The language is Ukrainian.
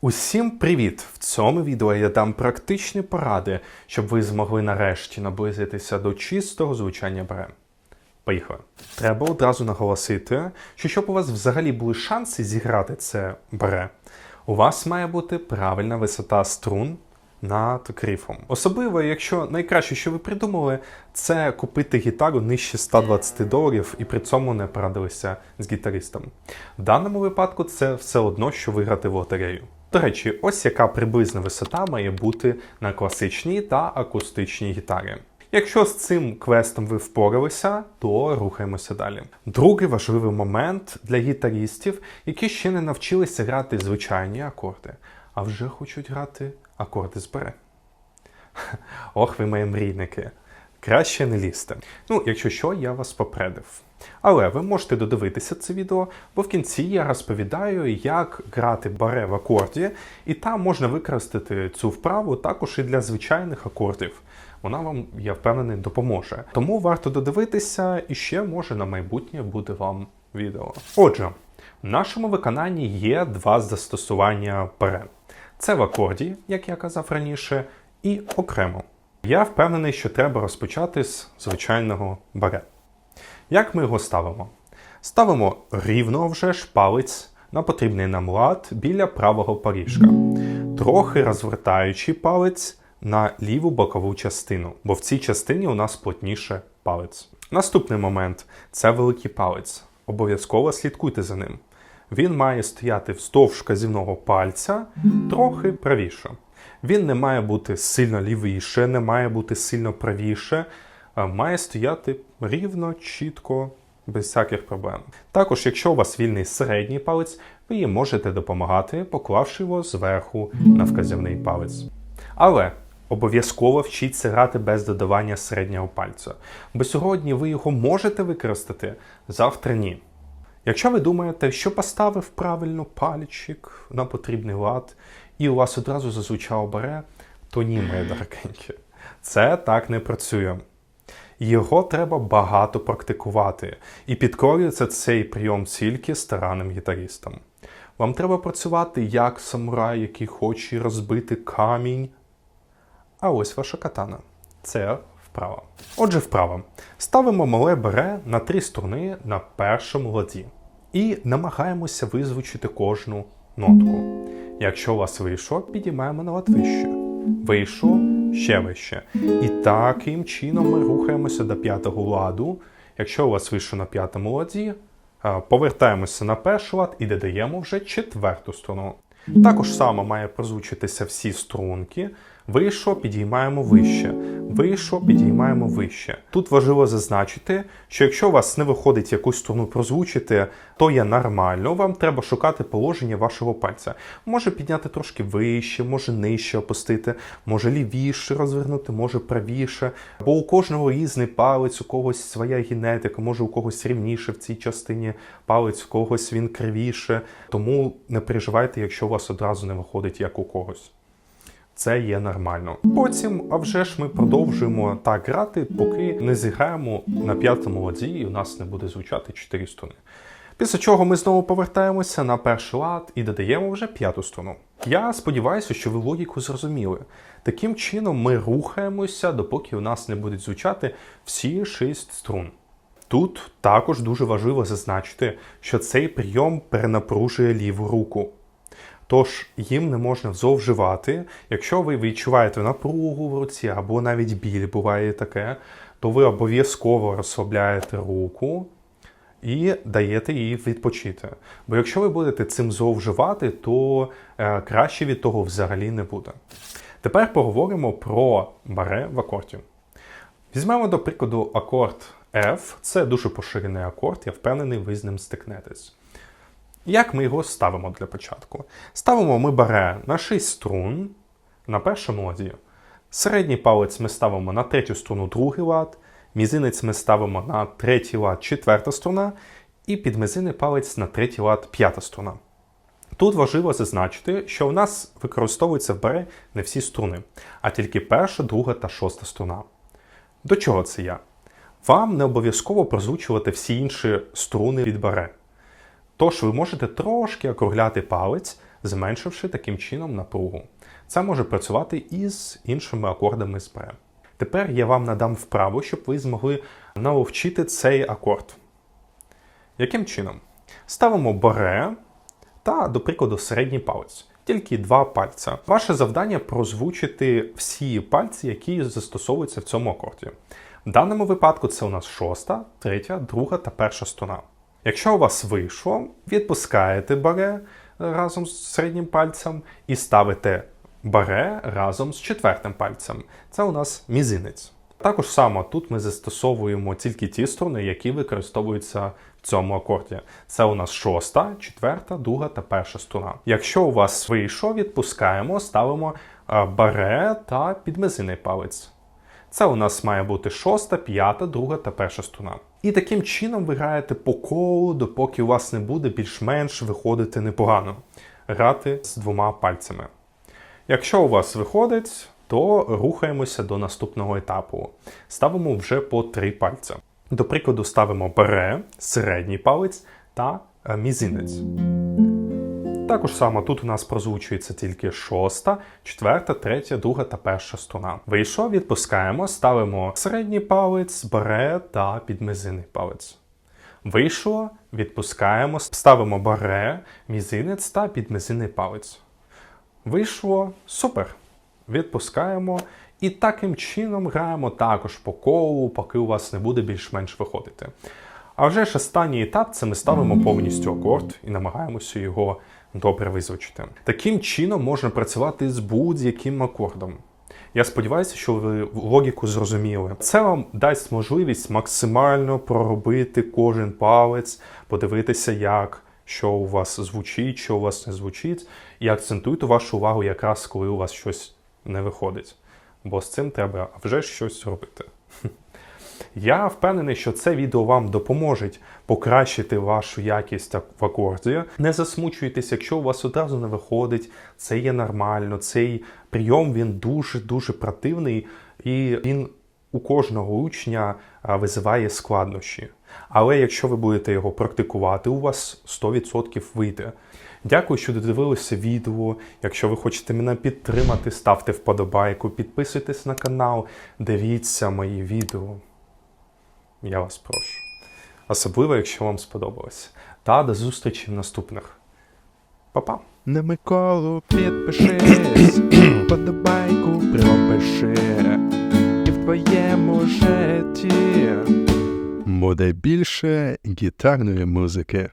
Усім привіт! В цьому відео я дам практичні поради, щоб ви змогли нарешті наблизитися до чистого звучання бере. Поїхали. Треба одразу наголосити, що щоб у вас взагалі були шанси зіграти це бере, у вас має бути правильна висота струн над кріфом. Особливо, якщо найкраще, що ви придумали, це купити гітару нижче 120 доларів і при цьому не порадилися з гітаристом. В даному випадку це все одно, що виграти в лотерею. До речі, ось яка приблизна висота має бути на класичній та акустичній гітарі. Якщо з цим квестом ви впоралися, то рухаємося далі. Другий важливий момент для гітарістів, які ще не навчилися грати звичайні акорди, а вже хочуть грати акорди з бере. Ох, ви мої мрійники. Краще не лізьте. Ну, якщо що, я вас попередив. Але ви можете додивитися це відео, бо в кінці я розповідаю, як грати баре в акорді, і там можна використати цю вправу також і для звичайних акордів. Вона вам, я впевнений, допоможе. Тому варто додивитися, і ще може на майбутнє буде вам відео. Отже, в нашому виконанні є два застосування баре. Це в акорді, як я казав раніше, і окремо. Я впевнений, що треба розпочати з звичайного баре. Як ми його ставимо? Ставимо рівно вже ж палець на потрібний нам лад біля правого поріжка, трохи розвертаючи палець на ліву бокову частину, бо в цій частині у нас плотніше палець. Наступний момент це великий палець. Обов'язково слідкуйте за ним. Він має стояти вздовж вказівного пальця трохи правіше. Він не має бути сильно лівіше, не має бути сильно правіше, має стояти рівно, чітко, без всяких проблем. Також, якщо у вас вільний середній палець, ви їм можете допомагати, поклавши його зверху на вказівний палець. Але обов'язково вчіться грати без додавання середнього пальця, бо сьогодні ви його можете використати, завтра ні. Якщо ви думаєте, що поставив правильно пальчик на потрібний лад, і у вас одразу зазвучало баре, то ні, моє дорогеньке. Це так не працює. Його треба багато практикувати, і підкорюється цей прийом тільки старанним гітаристам. Вам треба працювати як самурай, який хоче розбити камінь. А ось ваша катана. Це вправа. Отже, вправа. Ставимо мале бере на три струни на першому ладі. І намагаємося визвучити кожну нотку. Якщо у вас вийшло, підіймаємо на лад вище. Вийшло ще вище. І таким чином ми рухаємося до п'ятого ладу. Якщо у вас вийшло на п'ятому ладі, повертаємося на перший лад і додаємо вже четверту струну. Також само має прозвучитися всі струнки. Вийшло, підіймаємо вище. Вийшло, підіймаємо вище. Тут важливо зазначити, що якщо у вас не виходить якусь струну прозвучити, то є нормально. Вам треба шукати положення вашого пальця. Може підняти трошки вище, може нижче опустити, може лівіше розвернути, може правіше. Бо у кожного різний палець, у когось своя генетика, може у когось рівніше в цій частині палець, у когось він кривіше. Тому не переживайте, якщо у вас одразу не виходить як у когось. Це є нормально. Потім, а вже ж ми продовжуємо так грати, поки не зіграємо на п'ятому ладі, і у нас не буде звучати 4 струни. Після чого ми знову повертаємося на перший лад і додаємо вже п'яту струну. Я сподіваюся, що ви логіку зрозуміли. Таким чином ми рухаємося, допоки у нас не будуть звучати всі 6 струн. Тут також дуже важливо зазначити, що цей прийом перенапружує ліву руку. Тож їм не можна зловживати. Якщо ви відчуваєте напругу в руці або навіть біль буває таке, то ви обов'язково розслабляєте руку і даєте їй відпочити. Бо якщо ви будете цим зловживати, то е, краще від того взагалі не буде. Тепер поговоримо про баре в акорді. Візьмемо, до прикладу, акорд F. Це дуже поширений акорд, я впевнений, ви з ним стикнетесь. Як ми його ставимо для початку? Ставимо ми баре на 6 струн на першому ладі. Середній палець ми ставимо на третю струну другий лад, мізинець ми ставимо на третій лад четверта струна, і підмізинний палець на третій лад п'ята струна. Тут важливо зазначити, що у нас використовуються в баре не всі струни, а тільки перша, друга та шоста струна. До чого це я? Вам не обов'язково прозвучувати всі інші струни від баре. Тож ви можете трошки округляти палець, зменшивши таким чином напругу. Це може працювати і з іншими акордами з бре. Тепер я вам надам вправу, щоб ви змогли навчити цей акорд. Яким чином? Ставимо баре та, до прикладу, середній палець. Тільки два пальця. Ваше завдання прозвучити всі пальці, які застосовуються в цьому акорді. В даному випадку це у нас шоста, третя, друга та перша струна. Якщо у вас вийшло, відпускаєте баре разом з середнім пальцем і ставите баре разом з четвертим пальцем. Це у нас мізинець. Також само тут ми застосовуємо тільки ті струни, які використовуються в цьому акорді. Це у нас шоста, четверта, друга та перша струна. Якщо у вас вийшло, відпускаємо, ставимо е, баре та підмизинний палець. Це у нас має бути шоста, п'ята, друга та перша струна. І таким чином ви граєте по колу, допоки у вас не буде більш-менш виходити непогано. Грати з двома пальцями. Якщо у вас виходить, то рухаємося до наступного етапу. Ставимо вже по три пальця. До прикладу, ставимо бере, середній палець та мізинець. Також само тут у нас прозвучується тільки шоста, четверта, третя, друга та перша струна. Вийшло, відпускаємо, ставимо середній палець, баре та підмизинний палець. Вийшло, відпускаємо, ставимо баре, мізинець та підмизинний палець. Вийшло супер. Відпускаємо. І таким чином граємо також по колу, поки у вас не буде більш-менш виходити. А вже ж останній етап це ми ставимо повністю акорд і намагаємося його добре визвучити. Таким чином можна працювати з будь-яким акордом. Я сподіваюся, що ви логіку зрозуміли. Це вам дасть можливість максимально проробити кожен палець, подивитися, як що у вас звучить, що у вас не звучить, і акцентуйте вашу увагу якраз коли у вас щось не виходить. Бо з цим треба вже щось робити. Я впевнений, що це відео вам допоможе покращити вашу якість в акорді. Не засмучуйтесь, якщо у вас одразу не виходить, це є нормально. Цей прийом він дуже-дуже противний і він у кожного учня визиває складнощі. Але якщо ви будете його практикувати, у вас 100% вийде. Дякую, що додивилися відео. Якщо ви хочете мене підтримати, ставте вподобайку, підписуйтесь на канал, дивіться мої відео. Я вас прошу. Особливо, якщо вам сподобалось. Та до зустрічі в наступних. Па-па! На Миколу підпишись, подобайку пропиши, і в твоєму житті буде більше гітарної музики.